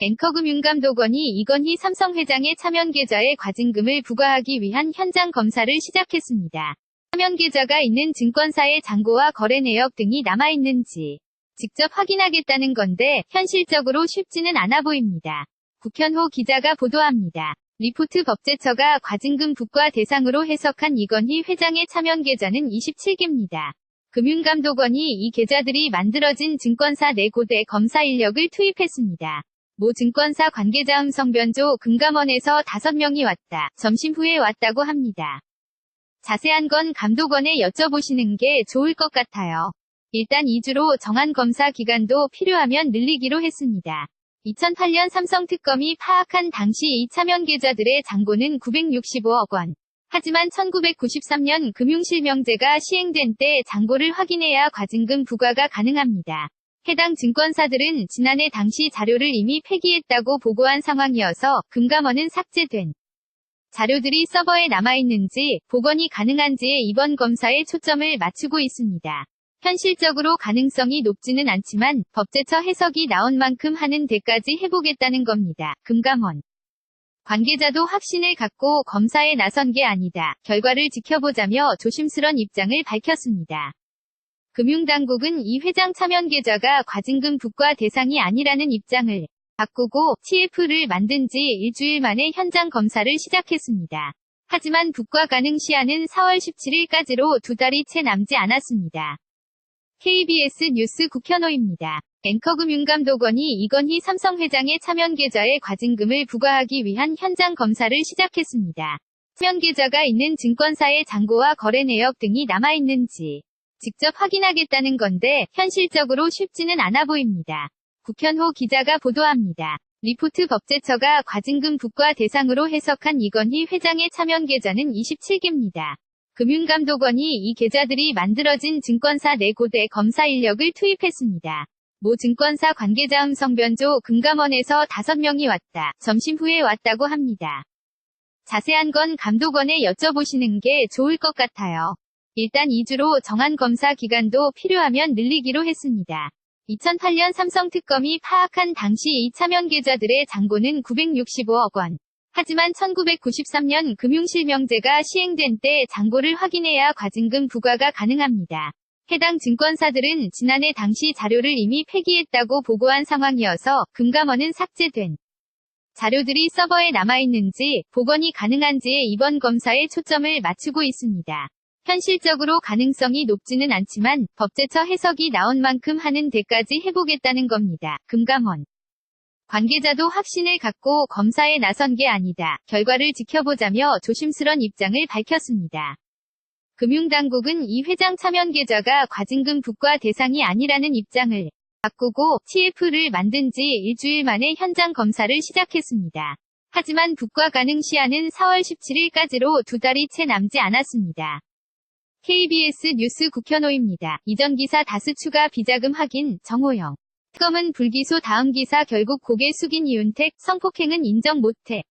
앵커금융감독원이 이건희 삼성 회장의 차면계좌에 과징금을 부과하기 위한 현장 검사를 시작했습니다. 차면계좌가 있는 증권사의 잔고와 거래 내역 등이 남아있는지 직접 확인하겠다는 건데 현실적으로 쉽지는 않아 보입니다. 국현호 기자가 보도합니다. 리포트 법제처가 과징금 부과 대상으로 해석한 이건희 회장의 차면 계좌는 27개입니다. 금융감독원이 이 계좌들이 만들어진 증권사 4곳에 검사 인력을 투입했습니다. 모 증권사 관계자 음성 변조 금감원에서 5명이 왔다. 점심 후에 왔다고 합니다. 자세한 건 감독원에 여쭤보시는 게 좋을 것 같아요. 일단 2주로 정한 검사 기간도 필요하면 늘리기로 했습니다. 2008년 삼성 특검이 파악한 당시 이 차면 계좌들의 잔고는 965억 원. 하지만 1993년 금융실명제가 시행된 때 잔고를 확인해야 과징금 부과가 가능합니다. 해당 증권사들은 지난해 당시 자료를 이미 폐기했다고 보고한 상황이어서 금감원은 삭제된 자료들이 서버에 남아있는지 복원이 가능한지에 이번 검사에 초점을 맞추고 있습니다. 현실적으로 가능성이 높지는 않지만 법제처 해석이 나온 만큼 하는 데까지 해보겠다는 겁니다. 금감원 관계자도 확신을 갖고 검사에 나선 게 아니다. 결과를 지켜보자며 조심스런 입장을 밝혔습니다. 금융당국은 이 회장 차면 계좌가 과징금 부과 대상이 아니라는 입장을 바꾸고 TF를 만든 지 일주일 만에 현장 검사를 시작했습니다. 하지만 부과 가능 시한은 4월 17일까지로 두 달이 채 남지 않았습니다. KBS 뉴스 국현호입니다. 앵커금융감독원이 이건희 삼성 회장의 차면 계좌에 과징금을 부과하기 위한 현장 검사를 시작했습니다. 차면 계좌가 있는 증권사의 잔고와 거래 내역 등이 남아있는지 직접 확인하겠다는 건데 현실적으로 쉽지는 않아 보입니다. 국현호 기자가 보도합니다. 리포트 법제처가 과징금 부과 대상으로 해석한 이건희 회장의 차면 계좌는 27개입니다. 금융감독원이 이 계좌들이 만들어진 증권사 4곳에 검사 인력을 투입했습니다. 모 증권사 관계자 음성 변조 금감원에서 5명이 왔다. 점심 후에 왔다고 합니다. 자세한 건 감독원에 여쭤보시는 게 좋을 것 같아요. 일단 2주로 정한 검사 기간도 필요하면 늘리기로 했습니다. 2008년 삼성 특검이 파악한 당시 이 차면 계좌들의 잔고는 965억 원. 하지만 1993년 금융실명제가 시행된 때 잔고를 확인해야 과징금 부과가 가능합니다. 해당 증권사들은 지난해 당시 자료를 이미 폐기했다고 보고한 상황이어서 금감원은 삭제된 자료들이 서버에 남아있는지 복원이 가능한지에 이번 검사에 초점을 맞추고 있습니다. 현실적으로 가능성이 높지는 않지만 법제처 해석이 나온 만큼 하는 데까지 해보겠다는 겁니다. 금감원 관계자도 확신을 갖고 검사에 나선 게 아니다. 결과를 지켜보자며 조심스런 입장을 밝혔습니다. 금융당국은 이 회장 차면 계좌가 과징금 부과 대상이 아니라는 입장을 바꾸고 TF를 만든 지 일주일 만에 현장 검사를 시작했습니다. 하지만 부과 가능 시한은 4월 17일까지로 두 달이 채 남지 않았습니다. KBS 뉴스 국현호입니다. 이전 기사 다수 추가 비자금 확인 정호영 특검은 불기소 다음 기사 결국 고개 숙인 이윤택 성폭행은 인정 못해.